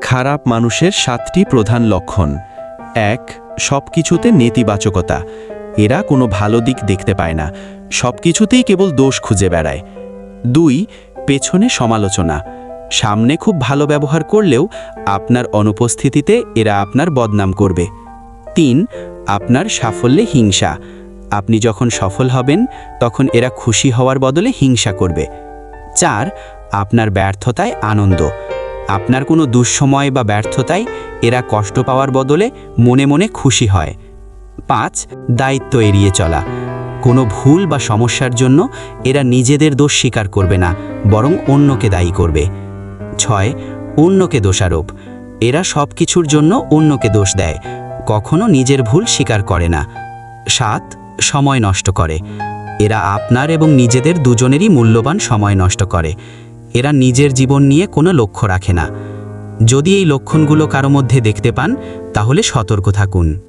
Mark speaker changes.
Speaker 1: খারাপ মানুষের সাতটি প্রধান লক্ষণ। এক সব কিছুতে নেতিবাচকতা। এরা কোনো ভালো দিক দেখতে পায় না। সব কিছুতেই কেবল দোষ খুঁজে বেড়ায়। দুই, পেছনে সমালোচনা। সামনে খুব ভালো ব্যবহার করলেও আপনার অনুপস্থিতিতে এরা আপনার বদনাম করবে। তিন, আপনার সাফল্যে হিংসা। আপনি যখন সফল হবেন, তখন এরা খুশি হওয়ার বদলে হিংসা করবে। চার, আপনার ব্যর্থতায় আনন্দ। আপনার কোনো দুঃসময় বা ব্যর্থতায় এরা কষ্ট পাওয়ার বদলে মনে মনে খুশি হয়। পাঁচ, দায়িত্ব এড়িয়ে চলা। কোনো ভুল বা সমস্যার জন্য এরা নিজেদের দোষ স্বীকার করবে না, বরং অন্যকে দায়ী করবে। ছয়, অন্যকে দোষারোপ। এরা সব কিছুর জন্য অন্যকে দোষ দেয়, কখনো নিজের ভুল স্বীকার করে না। সাত, সময় নষ্ট করে। এরা আপনার এবং নিজেদের দুজনেরই মূল্যবান সময় নষ্ট করে। এরা নিজের জীবন নিয়ে কোনো লক্ষ্য রাখে না। যদি এই লক্ষণগুলো কারও মধ্যে দেখতে পান, তাহলে সতর্ক থাকুন।